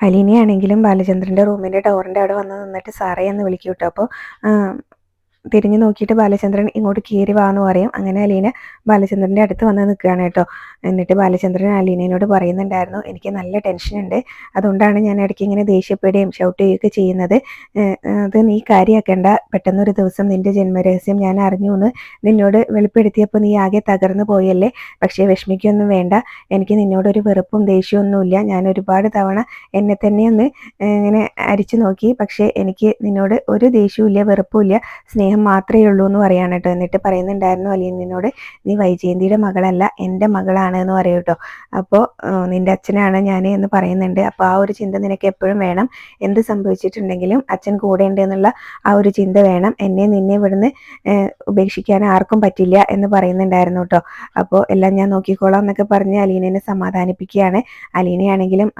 അലീനയാണെങ്കിലും ബാലചന്ദ്രന്റെ റൂമിന്റെ ഡോറിന്റെ അവിടെ വന്ന് നിന്നിട്ട് സാറേ എന്ന് വിളിക്കും കേട്ടോ അപ്പോൾ തിരിഞ്ഞു നോക്കിയിട്ട് ബാലചന്ദ്രൻ ഇങ്ങോട്ട് കയറി വാന്ന് പറയും. അങ്ങനെ അലീന ബാലചന്ദ്രന്റെ അടുത്ത് വന്ന് നിൽക്കുകയാണ് കേട്ടോ. എന്നിട്ട് ബാലചന്ദ്രൻ അലീനയോട് പറയുന്നുണ്ടായിരുന്നു എനിക്ക് നല്ല ടെൻഷൻ ഉണ്ട്. അതുകൊണ്ടാണ് ഞാൻ ഇടയ്ക്ക് ഇങ്ങനെ ദേഷ്യപ്പെടുകയും ഷൗട്ട് ചെയ്യുകയൊക്കെ ചെയ്യുന്നത്. അത് നീ കാര്യമാക്കേണ്ട പെട്ടെന്നൊരു ദിവസം നിന്റെ ജന്മരഹസ്യം ഞാൻ അറിഞ്ഞു എന്ന് നിന്നോട് വെളിപ്പെടുത്തിയപ്പോൾ നീ ആകെ തകർന്നു പോയല്ലേ? പക്ഷേ വിഷമിക്കൊന്നും വേണ്ട. എനിക്ക് നിന്നോടൊരു വെറുപ്പും ദേഷ്യമൊന്നുമില്ല. ഞാൻ ഒരുപാട് തവണ എന്നെ തന്നെ ഒന്ന് ഇങ്ങനെ അരിച്ചു നോക്കി. പക്ഷേ എനിക്ക് നിന്നോട് ഒരു ദേഷ്യവും ഇല്ല വെറുപ്പും ഇല്ല സ്നേഹം മാത്രമേ ഉള്ളൂ എന്ന് പറയാണ് കേട്ടോ എന്നിട്ട് പറയുന്നുണ്ടായിരുന്നു അലിയനോട് നീ വൈജയന്തിയുടെ മകളല്ല എന്റെ മകളാണ് എന്ന് പറയും കേട്ടോ. അപ്പോൾ നിന്റെ അച്ഛനാണ് ഞാൻ എന്ന് പറയുന്നുണ്ട്. അപ്പോൾ ആ ഒരു ചിന്ത നിനക്ക് എപ്പോഴും വേണം. എന്ത് സംഭവിച്ചിട്ടുണ്ടെങ്കിലും അച്ഛൻ കൂടെ ഉണ്ട് എന്നുള്ള ആ ഒരു ചിന്ത വേണം. എന്നെ നിന്നെ ഇവിടുന്ന് ഉപേക്ഷിക്കാൻ ആർക്കും പറ്റില്ല എന്ന് പറയുന്നുണ്ടായിരുന്നു കേട്ടോ. അപ്പോൾ എല്ലാം ഞാൻ നോക്കിക്കോളാം എന്നൊക്കെ പറഞ്ഞ് അലീനനെ സമാധാനിപ്പിക്കുകയാണ്. അലീനയാണെങ്കിലും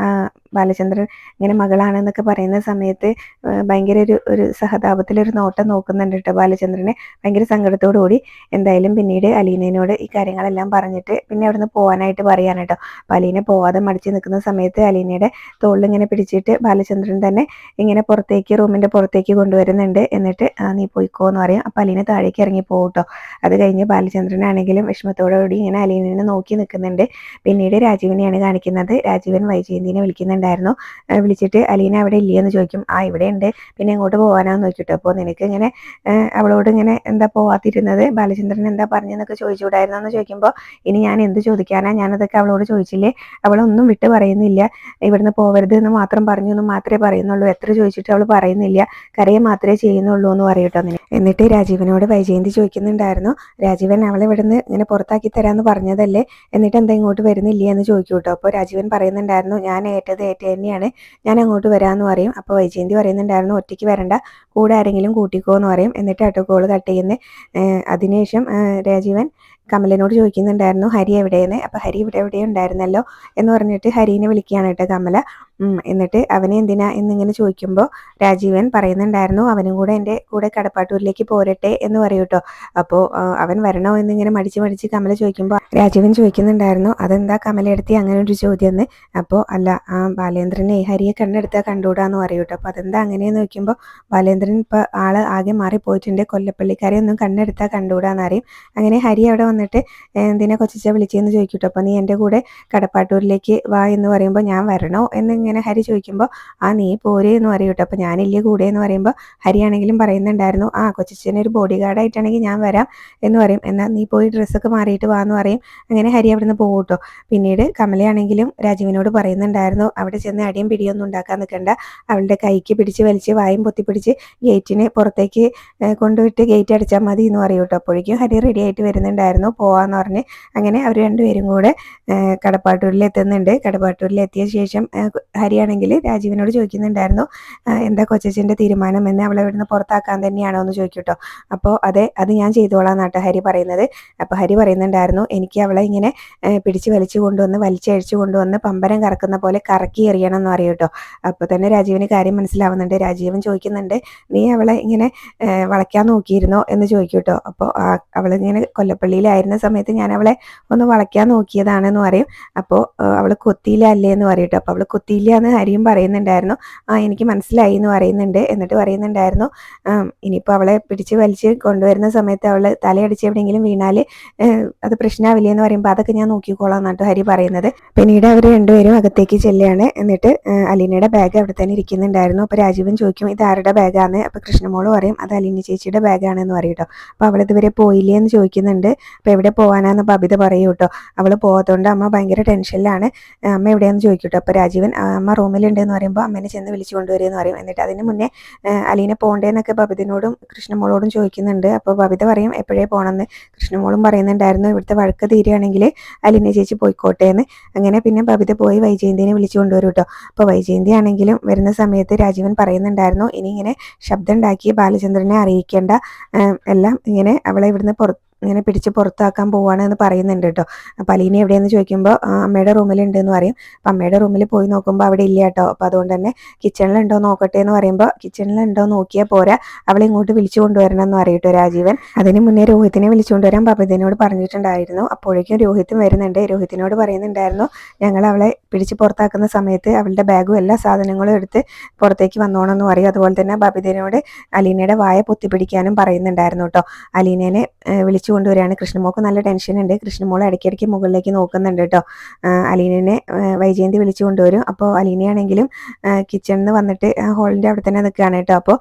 ബാലചന്ദ്രൻ ഇങ്ങനെ മകളാണെന്നൊക്കെ പറയുന്ന സമയത്ത് ഭയങ്കര ഒരു ഒരു സഹതാപത്തിലൊരു നോട്ടം നോക്കുന്നുണ്ട് കേട്ടോ ബാലചന്ദ്രനെ. ഭയങ്കര സങ്കടത്തോടു കൂടി എന്തായാലും പിന്നീട് അലീനയോട് ഈ കാര്യങ്ങളെല്ലാം പറഞ്ഞിട്ട് പിന്നെ അവിടുന്ന് പോകാനായിട്ട് പറയാൻ കേട്ടോ. അപ്പോൾ അലീന പോവാതെ മടിച്ച് നിൽക്കുന്ന സമയത്ത് അലീനയുടെ തോളിലിങ്ങനെ പിടിച്ചിട്ട് ബാലചന്ദ്രൻ തന്നെ ഇങ്ങനെ പുറത്തേക്ക് റൂമിന്റെ പുറത്തേക്ക് കൊണ്ടുവരുന്നുണ്ട്. എന്നിട്ട് നീ പോയിക്കോ എന്ന് പറയും. അപ്പോൾ അലീന താഴേക്ക് ഇറങ്ങി പോകട്ടോ അത് കഴിഞ്ഞ് ബാലചന്ദ്രനാണെങ്കിലും വിഷമത്തോടുകൂടി ഇങ്ങനെ അലീനനെ നോക്കി നിൽക്കുന്നുണ്ട്. പിന്നീട് രാജീവിനെയാണ് കാണിക്കുന്നത്. രാജീവൻ വൈജയന്തിനെ വിളിക്കുന്നുണ്ടായിരുന്നു വിളിച്ചിട്ട് അലീന അവിടെ ഇല്ലയെന്ന് ചോദിക്കും. ആ ഇവിടെ ഉണ്ട്. പിന്നെ എങ്ങോട്ട് പോകാനാന്ന് നോക്കിട്ടോ അപ്പോൾ നിനക്ക് ഇങ്ങനെ അവളോട് ഇങ്ങനെ എന്താ പോവാത്തിരുന്നത്? ബാലചന്ദ്രൻ എന്താ പറഞ്ഞെന്നൊക്കെ ചോദിച്ചുകൂടായിരുന്നു എന്ന് ചോദിക്കുമ്പോൾ ഇനി ഞാൻ എന്ത് ചോദിക്കാനാ? ഞാനതൊക്കെ അവളോട് ചോദിച്ചില്ലേ? അവളൊന്നും വിട്ട് പറയുന്നില്ല. ഇവിടുന്ന് പോവരുത് എന്ന് മാത്രം പറഞ്ഞു എന്ന് മാത്രമേ പറയുന്നുള്ളൂ. എത്ര ചോദിച്ചിട്ട് അവൾ പറയുന്നില്ല. കരയെ മാത്രമേ ചെയ്യുന്നുള്ളൂ എന്ന് പറയട്ടോ എന്നിട്ട് രാജീവനോട് വൈജയന്തി ചോദിക്കുന്നുണ്ടായിരുന്നു. രാജീവൻ അവളെ ഇവിടുന്ന് ഇങ്ങനെ പുറത്താക്കി തരാമെന്ന് പറഞ്ഞതല്ലേ? എന്നിട്ട് എന്താ ഇങ്ങോട്ട് വരുന്നില്ല? എന്ന് ചോദിക്കൂട്ടോ അപ്പോൾ രാജീവൻ പറയുന്നുണ്ടായിരുന്നു ഞാൻ ഏറ്റത് ഏറ്റ തന്നെയാണ്. ഞാൻ അങ്ങോട്ട് വരാമെന്ന് പറയും. അപ്പോൾ വൈജയന്തി പറയുന്നുണ്ടായിരുന്നു ഒറ്റയ്ക്ക് വരണ്ട. കൂടെ ആരെങ്കിലും കൂട്ടിക്കോ എന്ന് പറയും. എന്നിട്ട് ആട്ടോ കോൾ കട്ട് ചെയ്യുന്നത് അതിനുശേഷം രാജീവൻ കമലിനോട് ചോദിക്കുന്നുണ്ടായിരുന്നു ഹരി എവിടെയെന്ന്? അപ്പോൾ ഹരി ഇവിടെ എവിടെ ഉണ്ടായിരുന്നല്ലോ എന്ന് പറഞ്ഞിട്ട് ഹരിനെ വിളിക്കുകയാണ് കേട്ടോ കമല. എന്നിട്ട് അവനെ എന്തിനാ? എന്നിങ്ങനെ ചോദിക്കുമ്പോൾ രാജീവൻ പറയുന്നുണ്ടായിരുന്നു അവനും കൂടെ എന്റെ കൂടെ കടപ്പാട്ടൂരിലേക്ക് പോരട്ടെ എന്ന് പറയൂ കേട്ടോ. അപ്പോൾ അവൻ വരണോ എന്നിങ്ങനെ മടിച്ച് മടിച്ച് കമല ചോദിക്കുമ്പോൾ രാജീവൻ ചോദിക്കുന്നുണ്ടായിരുന്നു അതെന്താ കമലയെടുത്തി അങ്ങനെ ഒരു ചോദ്യം എന്ന് അപ്പോൾ അല്ല ആ ബാലേന്ദ്രനെ ഹരിയെ കണ്ണെടുത്താൽ കണ്ടുകൂടാന്ന് പറയൂ കേട്ടോ. അപ്പോൾ അതെന്താ അങ്ങനെയെന്ന് നോക്കുമ്പോൾ ബാലേന്ദ്രൻ ഇപ്പോൾ ആൾ ആകെ മാറിപ്പോയിട്ടുണ്ട് കൊല്ലപ്പള്ളിക്കാരെ ഒന്നും കണ്ണെടുത്താൽ കണ്ടുകൂടാന്ന് അറിയും അങ്ങനെ ഹരി അവിടെ വന്നിട്ട് എന്തിനെ കൊച്ചിച്ച വിളിച്ചതെന്ന് ചോദിക്കട്ടോ? അപ്പോൾ നീ എന്റെ കൂടെ കടപ്പാട്ടൂരിലേക്ക് വാ എന്ന് പറയുമ്പോൾ ഞാൻ വരണോ? എന്നിങ്ങനെ ഹരി ചോദിക്കുമ്പോൾ ആ നീ പോരേ എന്ന് പറയൂട്ടോ അപ്പോൾ ഞാനില്ലേ കൂടെ എന്ന് പറയുമ്പോൾ ഹരിയാണെങ്കിലും പറയുന്നുണ്ടായിരുന്നു ആ കൊച്ചിച്ചനെ ഒരു ബോഡി ഗാർഡായിട്ടാണെങ്കിൽ ഞാൻ വരാം എന്ന് പറയും. എന്നാൽ നീ പോയി ഡ്രസ്സൊക്കെ മാറിയിട്ട് വാ എന്ന് പറയും. അങ്ങനെ ഹരി അവിടുന്ന് പോകട്ടോ പിന്നീട് കമലയാണെങ്കിലും രാജീവിനോട് പറയുന്നുണ്ടായിരുന്നു അവിടെ ചെന്ന് അടിയും പിടിയൊന്നും ഉണ്ടാക്കാൻ നിൽക്കണ്ട അവളുടെ കൈക്ക് പിടിച്ച് വലിച്ച് വായും പൊത്തിപ്പിടിച്ച് ഗേറ്റിന് പുറത്തേക്ക് കൊണ്ടുവിട്ട് ഗേറ്റ് അടിച്ചാൽ മതി എന്ന് പറയൂട്ടോ അപ്പോഴേക്കും ഹരി റെഡി ആയിട്ട് വരുന്നുണ്ടായിരുന്നു. പോവാന്ന് പറഞ്ഞ് അങ്ങനെ അവർ രണ്ടുപേരും കൂടെ കടപ്പാട്ടൂരിൽ എത്തുന്നുണ്ട് കടപ്പാട്ടൂരിൽ എത്തിയ ശേഷം ഹരിയാണെങ്കിൽ രാജീവിനോട് ചോദിക്കുന്നുണ്ടായിരുന്നു എന്താ കൊച്ചച്ഛന്റെ തീരുമാനം എന്ന് അവളെ ഇവിടുന്ന് പുറത്താക്കാൻ തന്നെയാണോ എന്ന് ചോദിക്കട്ടോ? അപ്പോൾ അതെ അത് ഞാൻ ചെയ്തോളാം എന്നാട്ടോ ഹരി പറയുന്നത്. അപ്പോൾ ഹരി പറയുന്നുണ്ടായിരുന്നു എനിക്ക് അവളെ ഇങ്ങനെ പിടിച്ച് വലിച്ചു കൊണ്ടുവന്ന് വലിച്ചഴിച്ചു കൊണ്ടുവന്ന് പമ്പരം കറക്കുന്ന പോലെ കറക്കി എറിയണം എന്ന് പറയും കേട്ടോ. അപ്പോൾ തന്നെ രാജീവിന് കാര്യം മനസ്സിലാവുന്നുണ്ട്. രാജീവൻ ചോദിക്കുന്നുണ്ട് നീ അവളെ ഇങ്ങനെ വളയ്ക്കാൻ നോക്കിയിരുന്നോ? എന്ന് ചോദിക്കും കേട്ടോ. അപ്പോൾ അവളിങ്ങനെ കൊല്ലപ്പള്ളിയിലായിരുന്ന സമയത്ത് ഞാൻ അവളെ ഒന്ന് വളയ്ക്കാൻ നോക്കിയതാണെന്ന് പറയും. അപ്പോൾ അവൾ കൊത്തിയില്ല അല്ലേ എന്ന് പറയും അപ്പോൾ അവൾ കൊത്തിയില്ല എന്ന് ഹരിയും പറയുന്നുണ്ടായിരുന്നു. ആ എനിക്ക് മനസ്സിലായി എന്ന് പറയുന്നുണ്ട്. എന്നിട്ട് പറയുന്നുണ്ടായിരുന്നു ഇനിയിപ്പോൾ അവളെ പിടിച്ച് വലിച്ച് കൊണ്ടുവരുന്ന സമയത്ത് അവൾ തലയടിച്ച് എവിടെയെങ്കിലും വീണാൽ അത് പ്രശ്നമാവില്ലേ എന്ന് പറയുമ്പോൾ അതൊക്കെ ഞാൻ നോക്കിക്കോളാം എന്നാട്ടോ ഹരി പറയുന്നത്. പിന്നീട് അവർ രണ്ടുപേരും അകത്തേക്ക് ചെല്ലുകയാണ്. എന്നിട്ട് അലീനയുടെ ബാഗ് അവിടെ തന്നെ ഇരിക്കുന്നുണ്ടായിരുന്നു. അപ്പോൾ രാജീവൻ ചോദിക്കും ഇത് ആരുടെ ബാഗാണ് അപ്പോൾ കൃഷ്ണമോൾ പറയും അത് അലീന ചേച്ചിയുടെ ബാഗാണെന്ന് പറയും കേട്ടോ അപ്പോൾ അവൾ ഇതുവരെ പോയില്ലേ എന്ന് ചോദിക്കുന്നുണ്ട്. അപ്പോൾ എവിടെ പോകാനാന്ന് ബബിത പറയൂ കേട്ടോ അവൾ പോകാത്തതുകൊണ്ട് അമ്മ ഭയങ്കര ടെൻഷനിലാണ്. അമ്മ എവിടെയാണെന്ന് ചോദിക്കട്ടോ അപ്പോൾ രാജീവൻ അമ്മ റൂമിലുണ്ട് എന്ന് പറയുമ്പോൾ അമ്മേനെ ചെന്ന് വിളിച്ചു കൊണ്ടുവരുമെന്ന് പറയും. എന്നിട്ട് അതിന് മുന്നേ അലീനെ പോകണ്ടേന്നൊക്കെ ബബിതനോടും കൃഷ്ണമോളോടും ചോദിക്കുന്നുണ്ട്. അപ്പോൾ ബബിത പറയും എപ്പോഴേ പോകണമെന്ന് കൃഷ്ണമോളും പറയുന്നുണ്ടായിരുന്നു ഇവിടുത്തെ വഴക്ക് തീരുകയാണെങ്കിൽ അലീനെ ചേച്ചി പോയിക്കോട്ടെ എന്ന് അങ്ങനെ പിന്നെ ബബിത പോയി വൈജയന്തിനെ വിളിച്ചു കൊണ്ടുവരും കേട്ടോ അപ്പോൾ വൈജയന്തി ആണെങ്കിലും വരുന്ന സമയത്ത് രാജീവൻ പറയുന്നുണ്ടായിരുന്നു ഇനി ഇങ്ങനെ ശബ്ദം ഉണ്ടാക്കി ബാലചന്ദ്രനെ അറിയിക്കേണ്ട. എല്ലാം ഇങ്ങനെ അവളെ ഇവിടുന്ന് പുറത്ത് ഇങ്ങനെ പിടിച്ച് പുറത്താക്കാൻ പോവാണെന്ന് പറയുന്നുണ്ട് കേട്ടോ. അലീന എവിടെയെന്ന് ചോദിക്കുമ്പോൾ അമ്മയുടെ റൂമിലുണ്ട് എന്ന് പറയും. അപ്പം അമ്മയുടെ റൂമിൽ പോയി നോക്കുമ്പോൾ അവിടെ ഇല്ല കേട്ടോ. അപ്പോൾ അതുകൊണ്ട് തന്നെ കിച്ചണിലുണ്ടോ നോക്കട്ടെ എന്ന് പറയുമ്പോൾ കിച്ചണിലുണ്ടോ നോക്കിയാൽ പോരാ. അവളെ ഇങ്ങോട്ട് വിളിച്ചു കൊണ്ടുവരണം എന്ന് പറയട്ടോ രാജീവൻ. അതിന് മുന്നേ രോഹിത്തിനെ വിളിച്ചുകൊണ്ട് വരാൻ പബിതനോട് പറഞ്ഞിട്ടുണ്ടായിരുന്നു. അപ്പോഴേക്കും രോഹിത്തും വരുന്നുണ്ട്. രോഹിത്തിനോട് പറയുന്നുണ്ടായിരുന്നു ഞങ്ങൾ അവളെ പിടിച്ച് പുറത്താക്കുന്ന സമയത്ത് അവളുടെ ബാഗും എല്ലാ സാധനങ്ങളും എടുത്ത് പുറത്തേക്ക് വന്നോണമെന്ന് പറയും. അതുപോലെ തന്നെ ബബിതനോട് അലീനയുടെ വായ പൊത്തിപ്പിടിക്കാനും പറയുന്നുണ്ടായിരുന്നു കേട്ടോ. അലീനേനെ വിളിച്ചു കൊണ്ടുവരികയാണ്. കൃഷ്ണമോൾക്ക് നല്ല ടെൻഷൻ ഉണ്ട്. കൃഷ്ണമോൾ ഇടയ്ക്കിടയ്ക്ക് മുകളിലേക്ക് നോക്കുന്നുണ്ട് കേട്ടോ. അലീനെ വൈജയന്തി വിളിച്ചു കൊണ്ടുവരും. അപ്പോൾ അലീനയാണെങ്കിലും കിച്ചണിൽ നിന്ന് വന്നിട്ട് ഹോളിന്റെ അവിടെ തന്നെ നിൽക്കുകയാണ് കേട്ടോ. അപ്പോൾ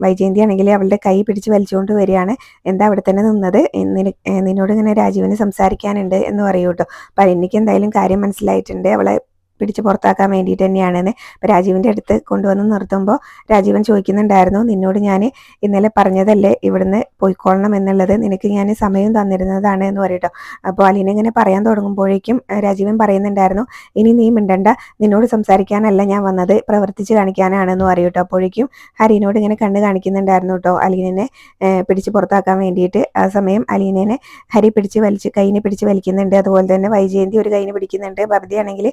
വൈജയന്തി ആണെങ്കിൽ അവളുടെ കൈ പിടിച്ച് വലിച്ചുകൊണ്ട് വരികയാണ്. എന്താ അവിടെ തന്നെ നിന്നത്? നിന- നിന്നോട് ഇങ്ങനെ രാജീവിന് സംസാരിക്കാനുണ്ട് എന്ന് പറയൂ കേട്ടോ. അപ്പോൾ അലീനയ്ക്ക് എന്തായാലും കാര്യം മനസ്സിലായിട്ടുണ്ട്. അവളെ പിടിച്ച് പുറത്താക്കാൻ വേണ്ടിയിട്ട് തന്നെയാണെന്ന് അപ്പം രാജീവിന്റെ അടുത്ത് കൊണ്ടുവന്ന് നിർത്തുമ്പോൾ രാജീവൻ ചോദിക്കുന്നുണ്ടായിരുന്നു നിന്നോട് ഞാൻ ഇന്നലെ പറഞ്ഞതല്ലേ ഇവിടുന്ന് പോയിക്കൊള്ളണം എന്നുള്ളത്? നിനക്ക് ഞാൻ സമയം തന്നിരുന്നതാണ് എന്ന് പറയട്ടോ അപ്പോൾ അലീന ഇങ്ങനെ പറയാൻ തുടങ്ങുമ്പോഴേക്കും രാജീവൻ പറയുന്നുണ്ടായിരുന്നു ഇനി നീ മിണ്ടണ്ട നിന്നോട് സംസാരിക്കാനല്ല ഞാൻ വന്നത് പ്രവർത്തിച്ച് കാണിക്കാനാണെന്ന് പറയൂട്ടോ അപ്പോഴേക്കും ഹരീനോട് ഇങ്ങനെ കണ്ണ് കാണിക്കുന്നുണ്ടായിരുന്നു കേട്ടോ അലീനെ പിടിച്ച് പുറത്താക്കാൻ വേണ്ടിയിട്ട് ആ സമയം അലീനെ ഹരി പിടിച്ച് വലിച്ച് കൈനെ പിടിച്ച് വലിക്കുന്നുണ്ട്. അതുപോലെ തന്നെ വൈജയന്തി ഒരു കൈനെ പിടിക്കുന്നുണ്ട്. ഭരതിയാണെങ്കിൽ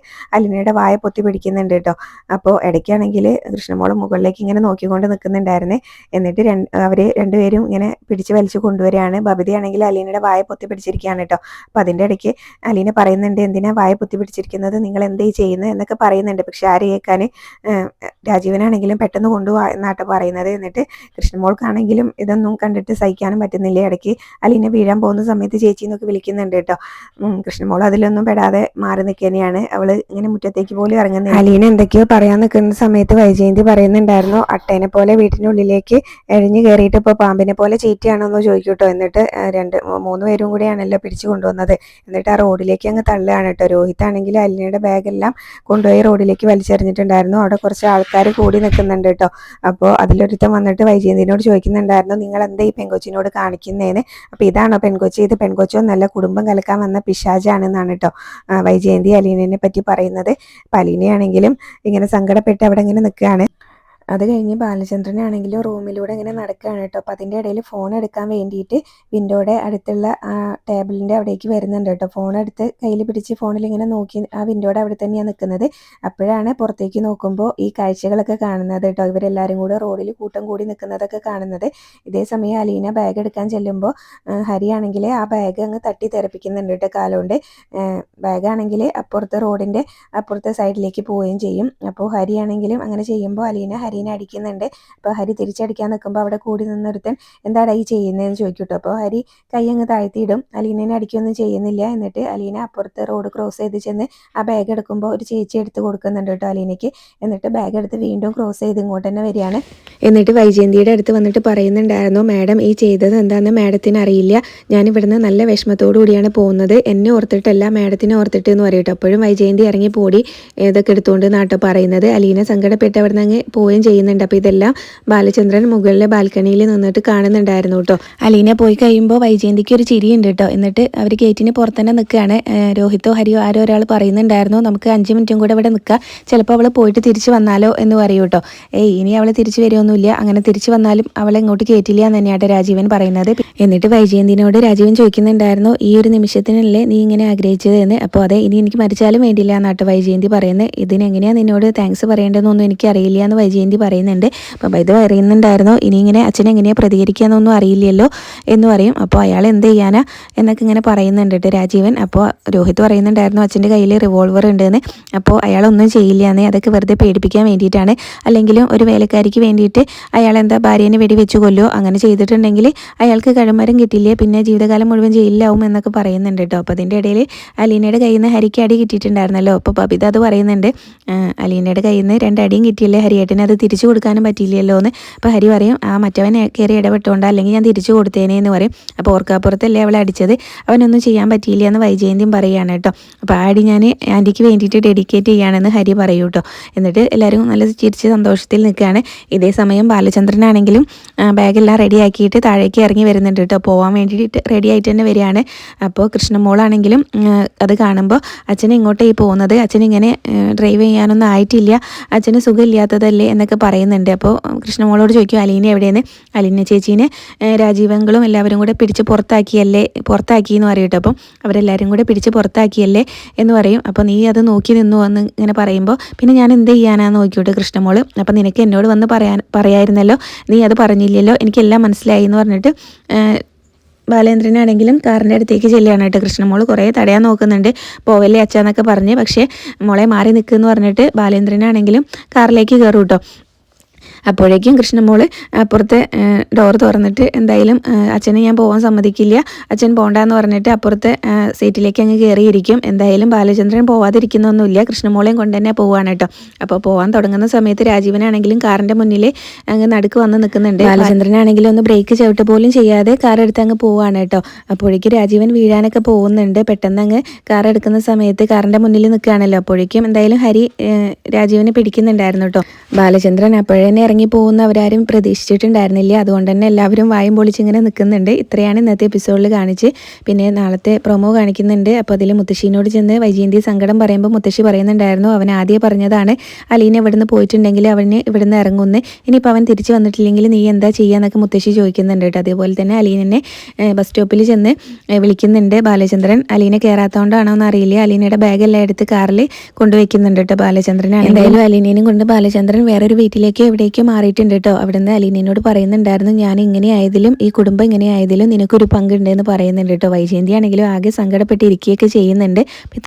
അലീനയുടെ വായ പൊത്തി പിടിക്കുന്നുണ്ട് കേട്ടോ. അപ്പോൾ ഇടയ്ക്കാണെങ്കിൽ കൃഷ്ണമോൾ മുകളിലേക്ക് ഇങ്ങനെ നോക്കിക്കൊണ്ട് നിൽക്കുന്നുണ്ടായിരുന്നേ. എന്നിട്ട് രണ്ട് അവർ രണ്ടുപേരും ഇങ്ങനെ പിടിച്ച് വലിച്ച് കൊണ്ടുവരികയാണ്. ബബിതയാണെങ്കിൽ അലീനയുടെ വായ പൊത്തി പിടിച്ചിരിക്കുകയാണ് കേട്ടോ. അപ്പോൾ അതിന്റെ ഇടയ്ക്ക് അലീന പറയുന്നുണ്ട് എന്തിനാ വായ പൊത്തി പിടിച്ചിരിക്കുന്നത്? നിങ്ങൾ എന്തേ ചെയ്യുന്നത്? എന്നൊക്കെ പറയുന്നുണ്ട്. പക്ഷെ ആര് കേൾക്കാൻ രാജീവനാണെങ്കിലും പെട്ടെന്ന് കൊണ്ടുപോകാം എന്നാട്ടോ പറയുന്നത്. എന്നിട്ട് കൃഷ്ണമോൾക്കാണെങ്കിലും ഇതൊന്നും കണ്ടിട്ട് സഹിക്കാനും പറ്റുന്നില്ല. ഇടയ്ക്ക് അലീന വീഴാൻ പോകുന്ന സമയത്ത് ചേച്ചി എന്നൊക്കെ വിളിക്കുന്നുണ്ട് കേട്ടോ. കൃഷ്ണമോൾ അതിലൊന്നും പെടാതെ മാറി നിൽക്കുകയാണ്. അവൾ ഇങ്ങനെ മുറ്റത്തേക്ക് പോലും ഇറങ്ങുന്നില്ല. അലീന എന്തൊക്കെയോ പറയാൻ നിൽക്കുന്ന സമയത്ത് വൈജയന്തി പറയുന്നുണ്ടായിരുന്നു അട്ടേനെ പോലെ വീട്ടിനുള്ളിലേക്ക് എഴിഞ്ഞു കയറിയിട്ട് ഇപ്പോൾ പാമ്പിനെ പോലെ ചീറ്റയാണെന്നോ ചോദിക്കൂട്ടോ. എന്നിട്ട് രണ്ട് മൂന്ന് പേരും കൂടിയാണല്ലോ പിടിച്ചു കൊണ്ടുവന്നത്. എന്നിട്ട് ആ റോഡിലേക്ക് അങ്ങ് തള്ളുകയാണ് കേട്ടോ. രോഹിത് ആണെങ്കിൽ അലീനയുടെ ബാഗെല്ലാം കൊണ്ടുപോയി റോഡിലേക്ക് വലിച്ചെറിഞ്ഞിട്ടുണ്ടായിരുന്നു. അവിടെ കുറച്ച് ആൾക്കാർ കൂടി നിൽക്കുന്നുണ്ട് കേട്ടോ. അപ്പോൾ അതിലൊരുത്തം വന്നിട്ട് വൈജയന്തിനോട് ചോദിക്കുന്നുണ്ടായിരുന്നു നിങ്ങൾ എന്താ ഈ പെൺകൊച്ചിനോട് കാണിക്കുന്നതെന്ന് അപ്പോൾ ഇതാണോ പെൺകൊച്ചി? ഇത് പെൺകൊച്ചോ നല്ല കുടുംബം കലക്കാൻ വന്ന പിശാജാണെന്നാണ് കേട്ടോ. വൈജയന്തി അലീനനെ പറ്റി പറയുന്നത് അപ്പം അലീനയാണെങ്കിലും ഇങ്ങനെ സങ്കടപ്പെട്ട് അവിടെ ഇങ്ങനെ നിൽക്കുകയാണ്. അത് കഴിഞ്ഞ് ബാലചന്ദ്രനാണെങ്കിലും റൂമിലൂടെ ഇങ്ങനെ നടക്കുകയാണ് കേട്ടോ. അപ്പം അതിന്റെ ഇടയിൽ ഫോൺ എടുക്കാൻ വേണ്ടിയിട്ട് വിൻഡോയുടെ അടുത്തുള്ള ആ ടേബിളിന്റെ അവിടേക്ക് വരുന്നുണ്ട് കേട്ടോ. ഫോൺ എടുത്ത് കയ്യിൽ പിടിച്ച് ഫോണിൽ ഇങ്ങനെ നോക്കി ആ വിൻഡോയുടെ അവിടെ തന്നെയാണ് നിൽക്കുന്നത്. അപ്പോഴാണ് പുറത്തേക്ക് നോക്കുമ്പോൾ ഈ കാഴ്ചകളൊക്കെ കാണുന്നത് കേട്ടോ. ഇവരെല്ലാവരും കൂടെ റോഡിൽ കൂട്ടം കൂടി നിൽക്കുന്നതൊക്കെ കാണുന്നത്. ഇതേ സമയം അലീന ബാഗ് എടുക്കാൻ ചെല്ലുമ്പോൾ ഹരിയാണെങ്കിൽ ആ ബാഗ് അങ്ങ് തട്ടി തെറപ്പിക്കുന്നുണ്ട് കേട്ടോ കാലുകൊണ്ട്. ബാഗാണെങ്കിൽ അപ്പുറത്തെ റോഡിന്റെ അപ്പുറത്തെ സൈഡിലേക്ക് പോവുകയും ചെയ്യും. അപ്പോൾ ഹരിയാണെങ്കിലും അങ്ങനെ ചെയ്യുമ്പോൾ അലീന ഹരീനെ അടിക്കുന്നുണ്ട്. അപ്പോൾ ഹരി തിരിച്ചടിക്കാൻ നിൽക്കുമ്പോൾ അവിടെ കൂടി നിന്നൊരുത്തൻ എന്താടാ ഈ ചെയ്യുന്നതെന്ന് ചോദിക്കട്ടോ. അപ്പോൾ ഹരി കൈ അങ്ങ് താഴ്ത്തിയിടും. അലീനനെ അടിക്കൊന്നും ചെയ്യുന്നില്ല. എന്നിട്ട് അലീന അപ്പുറത്ത് റോഡ് ക്രോസ് ചെയ്ത് ചെന്ന് ആ ബാഗ് എടുക്കുമ്പോൾ ഒരു ചേച്ചി എടുത്ത് കൊടുക്കുന്നുണ്ട് കേട്ടോ അലീനയ്ക്ക്. എന്നിട്ട് ബാഗ് എടുത്ത് വീണ്ടും ക്രോസ് ചെയ്ത് ഇങ്ങോട്ട് തന്നെ വരികയാണ്. എന്നിട്ട് വൈജയന്തിയുടെ അടുത്ത് വന്നിട്ട് പറയുന്നുണ്ടായിരുന്നു മാഡം ഈ ചെയ്തത് എന്താണെന്ന് മാഡത്തിന് അറിയില്ല. ഞാൻ ഇവിടുന്ന് നല്ല വിഷമത്തോടു കൂടിയാണ് പോകുന്നത്. എന്നെ ഓർത്തിട്ടല്ല മാഡത്തിനെ ഓർത്തിട്ട് എന്ന് പറയട്ടെ. അപ്പോഴും വൈജയന്തി ഇറങ്ങി പോടി ഇതൊക്കെ എടുത്തുകൊണ്ട് നാട്ടോ പറയുന്നത്. അലീന സങ്കടപ്പെട്ട് അവിടെ നിന്ന് അങ്ങ് പോവുകയും ചെയ്യുന്നുണ്ട്. അപ്പോൾ ഇതെല്ലാം ബാലചന്ദ്രൻ മുകളിലെ ബാൽക്കണിയിൽ നിന്നിട്ട് കാണുന്നുണ്ടായിരുന്നു കേട്ടോ. അലീന പോയി കഴിയുമ്പോൾ വൈജയന്തിക്ക് ഒരു ചിരിയുണ്ട് കേട്ടോ. എന്നിട്ട് അവർ ഗേറ്റിന് പുറത്ത് തന്നെ നിൽക്കുകയാണ് രോഹിത്തോ ഹരിയോ ആരോ ഒരാൾ പറയുന്നുണ്ടായിരുന്നു. നമുക്ക് അഞ്ച് മിനിറ്റും കൂടെ ഇവിടെ നിൽക്കാം ചിലപ്പോൾ അവൾ പോയിട്ട് തിരിച്ചു വന്നാലോ എന്ന് പറയൂ കേട്ടോ. ഏയ് ഇനി അവൾ തിരിച്ചു വരുമൊന്നുമില്ല അങ്ങനെ തിരിച്ചു വന്നാലും അവൾ ഇങ്ങോട്ട് കയറ്റില്ല എന്ന് തന്നെയാട്ടോ രാജീവൻ പറയുന്നത്. എന്നിട്ട് വൈജയന്തിനോട് രാജീവൻ ചോദിക്കുന്നുണ്ടായിരുന്നു ഈ ഒരു നിമിഷത്തിനല്ലേ നീ ഇങ്ങനെ ആഗ്രഹിച്ചത് എന്ന് അപ്പോൾ അതെ ഇനി എനിക്ക് മരിച്ചാലും വേണ്ടിയില്ല എന്നാട്ടോ വൈജയന്തി പറയുന്നത്. ഇതിനെങ്ങനെയാണ് നിന്നോട് താങ്ക്സ് പറയേണ്ടതെന്നൊന്നും എനിക്ക് അറിയില്ല എന്ന് വൈജയന്തി പറയുന്നുണ്ട്. അപ്പോൾ ഇത് പറയുന്നുണ്ടായിരുന്നു ഇനി ഇങ്ങനെ അച്ഛൻ എങ്ങനെയാണ് പ്രതികരിക്കാന്നൊന്നും അറിയില്ലല്ലോ എന്ന് പറയും. അപ്പോൾ അയാൾ എന്ത് ചെയ്യാനാ എന്നൊക്കെ ഇങ്ങനെ പറയുന്നുണ്ട് രാജീവൻ. അപ്പോൾ രോഹിത് പറയുന്നുണ്ടായിരുന്നു അച്ഛന്റെ കയ്യിൽ റിവോൾവർ ഉണ്ടെന്ന്. അപ്പോൾ അയാളൊന്നും ചെയ്യില്ല എന്നേ അതൊക്കെ വെറുതെ പേടിപ്പിക്കാൻ വേണ്ടിയിട്ടാണ്. അല്ലെങ്കിലും ഒരു വേലക്കാരിക്ക് വേണ്ടിയിട്ട് അയാൾ എന്താ ഭാര്യേനെ വെടിവെച്ച് കൊല്ലോ? അങ്ങനെ ചെയ്തിട്ടുണ്ടെങ്കിൽ അയാൾക്ക് കഴിമരം കിട്ടില്ലേ? പിന്നെ ജീവിതകാലം മുഴുവൻ ജയിലിലാവും എന്നൊക്കെ പറയുന്നുണ്ട് കേട്ടോ. അപ്പോൾ അതിന്റെ ഇടയിൽ അലീനയുടെ കയ്യിൽ നിന്ന് ഹരിക്ക് അടി കിട്ടിയിട്ടുണ്ടായിരുന്നല്ലോ. അപ്പോൾ ബബിത അത് പറയുന്നുണ്ട് അലീനയുടെ കയ്യിൽ നിന്ന് രണ്ടടിയും കിട്ടിയില്ലേ ഹരിയേട്ടനെ? അത് തിരിച്ചു കൊടുക്കാനും പറ്റിയില്ലല്ലോ എന്ന് അപ്പോൾ ഹരി പറയും ആ മറ്റവൻ കയറി ഇടപെട്ടുകൊണ്ട് അല്ലെങ്കിൽ ഞാൻ തിരിച്ചു കൊടുത്തേനെ എന്ന് പറയും. അപ്പോൾ ഓർക്കാപ്പുറത്തല്ലേ അവളെ അടിച്ചത്? അവനൊന്നും ചെയ്യാൻ പറ്റിയില്ല എന്ന് വൈജയന്തിയും പറയുകയാണ് കേട്ടോ. അപ്പോൾ ആ അടി ഞാൻ ആന്റിക്ക് വേണ്ടിയിട്ട് ഡെഡിക്കേറ്റ് ചെയ്യുകയാണെന്ന് ഹരി പറയൂ കേട്ടോ. എന്നിട്ട് എല്ലാവരും നല്ല ചിരിച്ച് സന്തോഷത്തിൽ നിൽക്കുകയാണ്. ഇതേ സമയം ബാലചന്ദ്രനാണെങ്കിലും ബാഗെല്ലാം റെഡിയാക്കിയിട്ട് താഴേക്ക് ഇറങ്ങി വരുന്നുണ്ട് കേട്ടോ. പോകാൻ വേണ്ടിയിട്ട് റെഡി ആയിട്ട് തന്നെ വരികയാണ്. അപ്പോൾ കൃഷ്ണമോളാണെങ്കിലും അത് കാണുമ്പോൾ അച്ഛനെ ഇങ്ങോട്ടേ പോകുന്നത്? അച്ഛൻ ഇങ്ങനെ ഡ്രൈവ് ചെയ്യാനൊന്നും ആയിട്ടില്ല. അച്ഛന് സുഖമില്ലാത്തതല്ലേ എന്നൊക്കെ എന്നൊക്കെ പറയുന്നുണ്ട്. അപ്പോൾ കൃഷ്ണമോളോട് ചോദിക്കും അലീന എവിടെയെന്ന് അലീന ചേച്ചീനെ രാജീവങ്കളും എല്ലാവരും കൂടെ പിടിച്ച് പുറത്താക്കിയല്ലേ പുറത്താക്കി എന്ന് പറയും അപ്പം അവരെല്ലാവരും കൂടെ പിടിച്ച് പുറത്താക്കിയല്ലേ എന്ന് പറയും. അപ്പോൾ നീ അത് നോക്കി നിന്നു എന്ന് ഇങ്ങനെ പറയുമ്പോൾ പിന്നെ ഞാൻ എന്ത് ചെയ്യാനാന്ന് നോക്കിയോട്ട് കൃഷ്ണമോൾ. അപ്പം നിനക്ക് എന്നോട് വന്ന് പറയാൻ പറയായിരുന്നല്ലോ. നീ അത് പറഞ്ഞില്ലല്ലോ. എനിക്കെല്ലാം മനസ്സിലായി എന്ന് പറഞ്ഞിട്ട് ബാലേന്ദ്രനാണെങ്കിലും കാറിന്റെ അടുത്തേക്ക് ചെല്ലുകയാണ് കേട്ടോ കൃഷ്ണമോൾ കുറേ തടയാൻ നോക്കുന്നുണ്ട്. പോവല്ലേ അച്ഛാന്നൊക്കെ പറഞ്ഞ്. പക്ഷേ മോളെ മാറി നിൽക്കുമെന്ന് പറഞ്ഞിട്ട് ബാലേന്ദ്രനാണെങ്കിലും കാറിലേക്ക് കയറും കേട്ടോ. അപ്പോഴേക്കും കൃഷ്ണമോൾ അപ്പുറത്തെ ഡോർ തുറന്നിട്ട് എന്തായാലും അച്ഛനെ ഞാൻ പോകാൻ സമ്മതിക്കില്ല. അച്ഛൻ പോകണ്ടെന്ന് പറഞ്ഞിട്ട് അപ്പുറത്തെ സീറ്റിലേക്ക് അങ്ങ് കയറിയിരിക്കും എന്തായാലും ബാലചന്ദ്രൻ പോവാതിരിക്കുന്നൊന്നുമില്ല. കൃഷ്ണമോളെയും കൊണ്ട് തന്നെ പോവാണ് കേട്ടോ. അപ്പോൾ പോകാൻ തുടങ്ങുന്ന സമയത്ത് രാജീവനാണെങ്കിലും കാറിന്റെ മുന്നിൽ അങ്ങ് നടുക്ക് വന്ന് നിൽക്കുന്നുണ്ട്. ബാലചന്ദ്രനാണെങ്കിലും ഒന്ന് ബ്രേക്ക് ചവിട്ട് പോലും ചെയ്യാതെ കാർ എടുത്ത് അങ്ങ് പോവാണ് കേട്ടോ. അപ്പോഴേക്കും രാജീവൻ വീഴാനൊക്കെ പോകുന്നുണ്ട്. പെട്ടെന്ന് അങ്ങ് കാർ എടുക്കുന്ന സമയത്ത് കാറിന്റെ മുന്നിൽ നിൽക്കുകയാണല്ലോ. അപ്പോഴേക്കും എന്തായാലും ഹരി രാജീവനെ പിടിക്കുന്നുണ്ടായിരുന്നു കേട്ടോ. ബാലചന്ദ്രൻ അപ്പോഴേ ഇറങ്ങി പോകുന്ന അവരാരും പ്രതീക്ഷിച്ചിട്ടുണ്ടായിരുന്നില്ല. അതുകൊണ്ട് തന്നെ എല്ലാവരും വായും പൊളിച്ചിങ്ങനെ നിൽക്കുന്നുണ്ട്. ഇത്രയാണ് ഇന്നത്തെ എപ്പിസോഡിൽ കാണിച്ച്. പിന്നെ നാളത്തെ പ്രൊമോ കാണിക്കുന്നുണ്ട്. അപ്പോൾ അതിൽ മുത്തശ്ശീനോട് ചെന്ന് വൈജയന്തി സങ്കടം പറയുമ്പോൾ മുത്തശ്ശി പറയുന്നുണ്ടായിരുന്നു. അവൻ ആദ്യം പറഞ്ഞതാണ് അലീന ഇവിടുന്ന് പോയിട്ടുണ്ടെങ്കിൽ അവന് ഇവിടുന്ന് ഇറങ്ങുന്നു. ഇനിയിപ്പോൾ അവൻ തിരിച്ചു വന്നിട്ടില്ലെങ്കിൽ നീ എന്താ ചെയ്യാന്നൊക്കെ മുത്തശ്ശി ചോദിക്കുന്നുണ്ട് കേട്ടോ. അതേപോലെ തന്നെ അലീനെ ബസ് സ്റ്റോപ്പിൽ ചെന്ന് വിളിക്കുന്നുണ്ട് ബാലചന്ദ്രൻ. അലീന കയറാത്തതുകൊണ്ടാണോ എന്ന് അറിയില്ല അലീനയുടെ ബാഗെല്ലാം എടുത്ത് കാറിൽ കൊണ്ടുവയ്ക്കുന്നുണ്ട് കേട്ടോ ബാലചന്ദ്രനാണ് എന്തായാലും അലീനേനും കൊണ്ട് ബാലചന്ദ്രൻ വേറൊരു വീട്ടിലേക്കോ എവിടേക്കോ മാറിയിട്ടുണ്ട് കേട്ടോ അവിടുന്ന് അലീനയോട് പറയുന്നുണ്ടായിരുന്നു ഞാൻ ഇങ്ങനെ ആയതിലും ഈ കുടുംബം ഇങ്ങനെ ആയതിലും നിനക്കൊരു പങ്കുണ്ടെന്ന് പറയുന്നുണ്ട് കേട്ടോ വൈജയന്തി ആണെങ്കിലും ആകെ സങ്കടപ്പെട്ടിരിക്കുകയൊക്കെ ചെയ്യുന്നുണ്ട്.